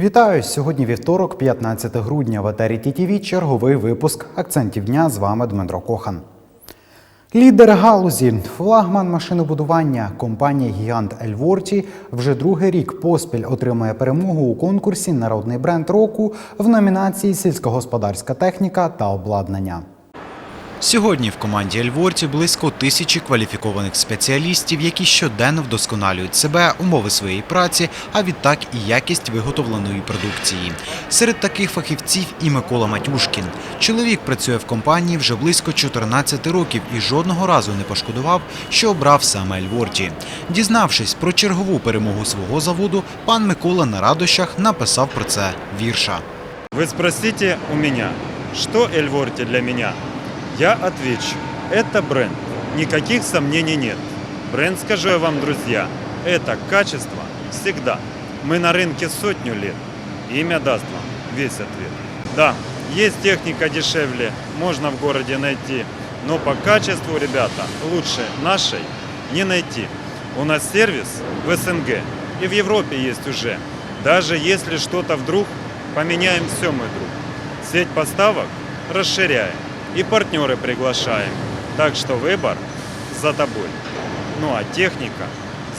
Вітаю! Сьогодні вівторок, 15 грудня. В етері ТІТІВІ черговий випуск акцентів дня. З вами Дмитро Кохан. Лідер галузі, флагман машинобудування, компанія Гігант Ельворті вже другий рік поспіль отримує перемогу у конкурсі Народний бренд року в номінації Сільськогосподарська техніка та обладнання. Сьогодні в команді Ельворті близько тисячі кваліфікованих спеціалістів, які щоденно вдосконалюють себе, умови своєї праці, а відтак і якість виготовленої продукції. Серед таких фахівців і Микола Матюшкін. Чоловік працює в компанії вже близько 14 років і жодного разу не пошкодував, що обрав саме Ельворті. Дізнавшись про чергову перемогу свого заводу, пан Микола на радощах написав про це вірша. Вы спросите у меня, что Эльворти для меня? Я отвечу, это бренд. Никаких сомнений нет. Бренд, скажу я вам, друзья, это качество всегда. Мы на рынке сотню лет. Имя даст вам весь ответ. Да, есть техника дешевле, можно в городе найти, но по качеству, ребята, лучше нашей не найти. У нас сервис в СНГ и в Европе есть уже. Даже если что-то вдруг, поменяем все, мой друг. Сеть поставок расширяем и партнеры приглашаем. Так что выбор за тобой. Ну а техника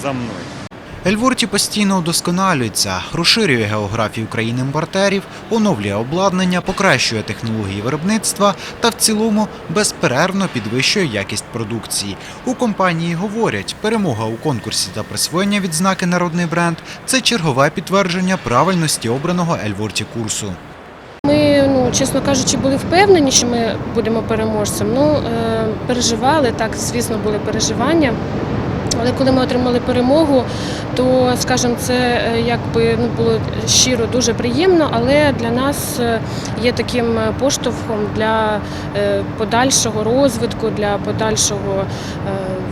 за мной. Ельворті постійно удосконалюється, розширює географію країн імпортерів, оновлює обладнання, покращує технології виробництва та в цілому безперервно підвищує якість продукції. У компанії говорять, перемога у конкурсі та присвоєння відзнаки народний бренд це чергове підтвердження правильності обраного Ельворті курсу. Чесно кажучи, були впевнені, що ми будемо переможцем. Ну е, переживали так, звісно, були переживання. Але коли ми отримали перемогу, то скажімо, це е, якби ну було щиро дуже приємно, але для нас е, є таким поштовхом для подальшого розвитку, для подальшого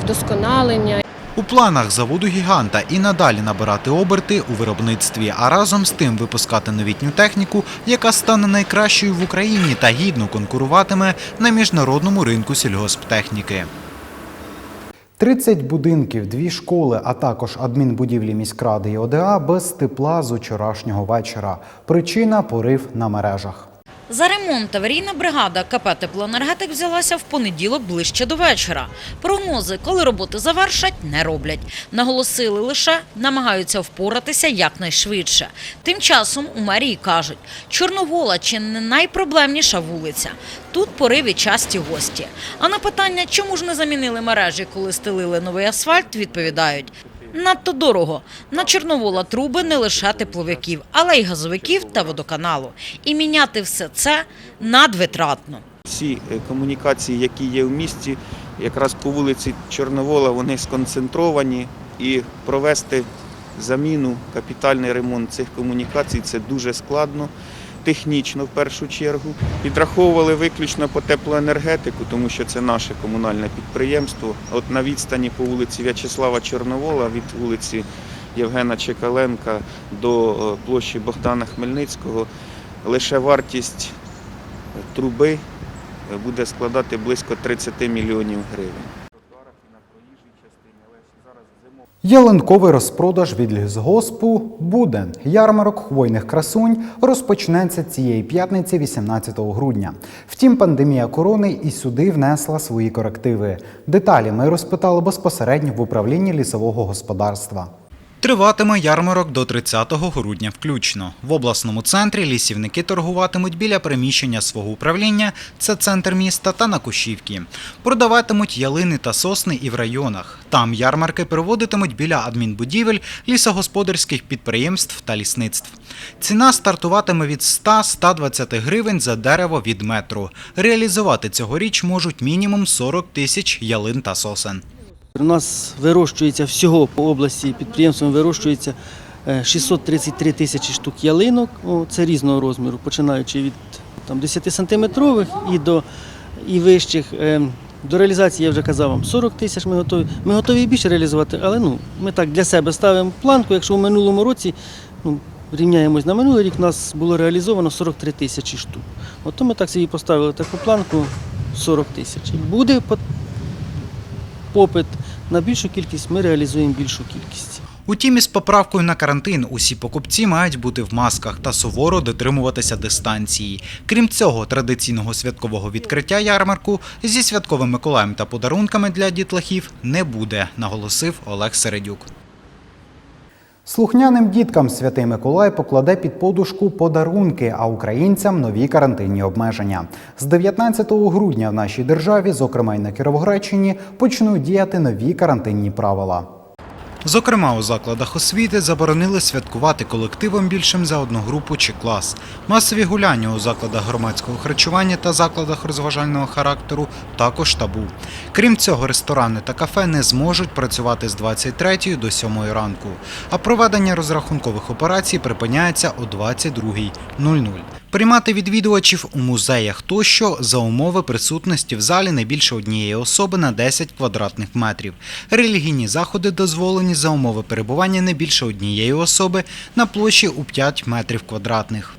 вдосконалення. У планах заводу гіганта і надалі набирати оберти у виробництві, а разом з тим випускати новітню техніку, яка стане найкращою в Україні та гідно конкуруватиме на міжнародному ринку сільгосптехніки. 30 будинків, дві школи, а також адмінбудівлі міськради і ОДА без тепла з учорашнього вечора. Причина порив на мережах. За ремонт аварійна бригада КП «Теплоенергетик» взялася в понеділок ближче до вечора. Прогнози, коли роботи завершать, не роблять. Наголосили лише, намагаються впоратися якнайшвидше. Тим часом у мерії кажуть, Чорновола чи не найпроблемніша вулиця. Тут пориви часті гості. А на питання, чому ж не замінили мережі, коли стелили новий асфальт, відповідають – Надто дорого. На Чорновола труби не лише тепловиків, але й газовиків та водоканалу. І міняти все це надвитратно. Всі е, комунікації, які є в місті, якраз по вулиці Чорновола, вони сконцентровані і провести заміну, капітальний ремонт цих комунікацій це дуже складно, технічно в першу чергу. Підраховували виключно по теплоенергетику, тому що це наше комунальне підприємство. От на відстані по вулиці В'ячеслава Чорновола від вулиці Євгена Чекаленка до е, площі Богдана Хмельницького лише вартість труби буде складати близько 30 мільйонів гривень. Ялинковий розпродаж від лісгоспу буде. Ярмарок хвойних красунь розпочнеться цієї п'ятниці, 18 грудня. Втім, пандемія корони і сюди внесла свої корективи. Деталі ми розпитали безпосередньо в управлінні лісового господарства. Триватиме ярмарок до 30 грудня включно. В обласному центрі лісівники торгуватимуть біля приміщення свого управління, це центр міста та на Кущівці. Продаватимуть ялини та сосни і в районах. Там ярмарки проводитимуть біля адмінбудівель, лісогосподарських підприємств та лісництв. Ціна стартуватиме від 100-120 гривень за дерево від метру. Реалізувати цьогоріч можуть мінімум 40 тисяч ялин та сосен. У нас вирощується всього по області підприємством вирощується е, 633 тисячі штук ялинок. О, Це різного розміру, починаючи від там, 10 сантиметрових і до і вищих. Е, До реалізації я вже казав вам 40 тисяч. Ми готові. Ми готові і більше реалізувати, але ну ми так для себе ставимо планку. Якщо в минулому році ну, рівняємось на минулий рік, у нас було реалізовано 43 тисячі штук. От то ми так собі поставили таку планку 40 тисяч. Буде попит на більшу кількість, ми реалізуємо більшу кількість. Утім, із поправкою на карантин усі покупці мають бути в масках та суворо дотримуватися дистанції. Крім цього, традиційного святкового відкриття ярмарку зі святковим Миколаєм та подарунками для дітлахів не буде, наголосив Олег Середюк. Слухняним діткам святий Миколай покладе під подушку подарунки, а українцям нові карантинні обмеження. З 19 грудня в нашій державі, зокрема й на Кіровоградщині, почнуть діяти нові карантинні правила. Зокрема, у закладах освіти заборонили святкувати колективом більшим за одну групу чи клас. Масові гуляння у закладах громадського харчування та закладах розважального характеру також табу. Крім цього, ресторани та кафе не зможуть працювати з 23 до 7 ранку, а проведення розрахункових операцій припиняється о 22.00. Приймати відвідувачів у музеях тощо за умови присутності в залі не більше однієї особи на 10 квадратних метрів. Релігійні заходи дозволені за умови перебування не більше однієї особи на площі у 5 метрів квадратних.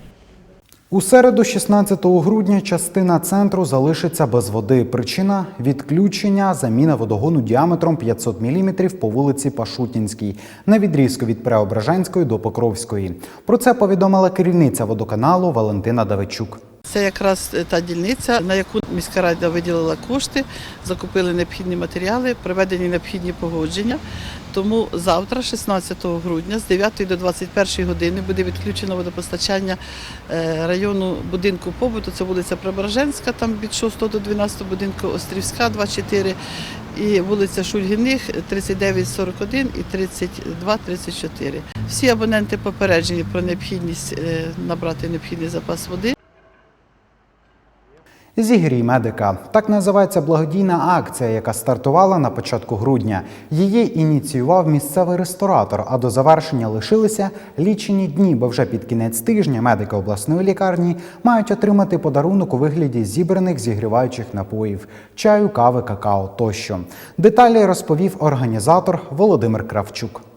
У середу, 16 грудня, частина центру залишиться без води. Причина відключення заміна водогону діаметром 500 мм по вулиці Пашутінській на відрізку від Преображенської до Покровської. Про це повідомила керівниця водоканалу Валентина Давичук. Це якраз е, та дільниця, на яку міська рада виділила кошти, закупили необхідні матеріали, проведені необхідні погодження. Тому завтра, 16 грудня, з 9 до 21 години буде відключено водопостачання е, району будинку побуту. Це вулиця Преображенська, там від 6 до 12 будинку Острівська, 24, і вулиця Шульгіних, 3941 і 3234. Всі абоненти попереджені про необхідність е, набрати необхідний запас води. Зігрій медика так називається благодійна акція, яка стартувала на початку грудня. Її ініціював місцевий ресторатор. А до завершення лишилися лічені дні, бо вже під кінець тижня медики обласної лікарні мають отримати подарунок у вигляді зібраних зігріваючих напоїв, чаю, кави, какао тощо. Деталі розповів організатор Володимир Кравчук.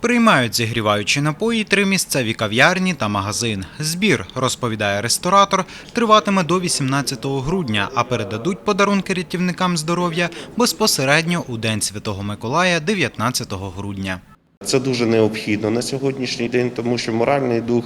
Приймають зігріваючі напої три місцеві кав'ярні та магазин. Збір, розповідає ресторатор, триватиме до 18 грудня, а передадуть подарунки рятівникам здоров'я безпосередньо у День Святого Миколая 19 грудня. Це дуже необхідно на сьогоднішній день, тому що моральний дух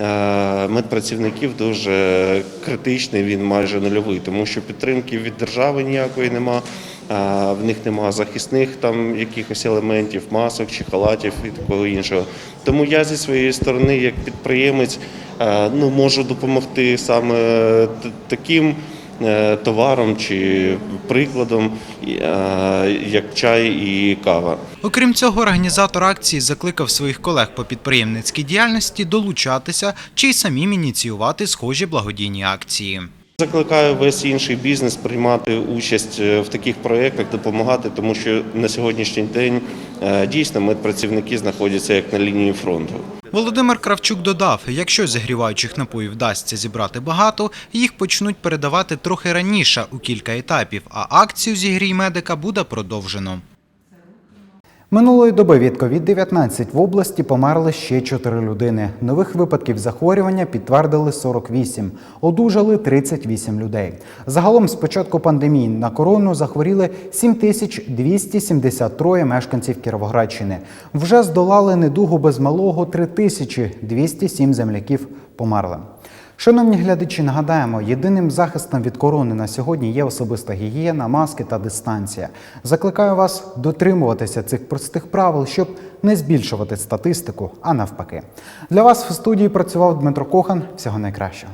е, медпрацівників дуже критичний, він майже нульовий, тому що підтримки від держави ніякої нема. В них нема захисних там якихось елементів, масок чи халатів і такого іншого. Тому я зі своєї сторони, як підприємець, е, ну можу допомогти саме таким е, товаром чи прикладом, е, як чай і кава. Окрім цього, організатор акції закликав своїх колег по підприємницькій діяльності долучатися чи й самим ініціювати схожі благодійні акції. Закликаю весь інший бізнес приймати участь е, в таких проєктах, допомагати, тому що на сьогоднішній день е, дійсно медпрацівники знаходяться як на лінії фронту. Володимир Кравчук додав, якщо зігріваючих напоїв вдасться зібрати багато, їх почнуть передавати трохи раніше у кілька етапів, а акцію зігрій медика буде продовжено. Минулої доби від COVID-19 в області померли ще 4 людини. Нових випадків захворювання підтвердили 48. Одужали 38 людей. Загалом з початку пандемії на корону захворіли 7273 мешканців Кіровоградщини. Вже здолали недугу без малого 3207 земляків померли. Шановні глядачі, нагадаємо, єдиним захистом від корони на сьогодні є особиста гігієна, маски та дистанція. Закликаю вас дотримуватися цих простих правил, щоб не збільшувати статистику, а навпаки. Для вас в студії працював Дмитро Кохан. Всього найкращого.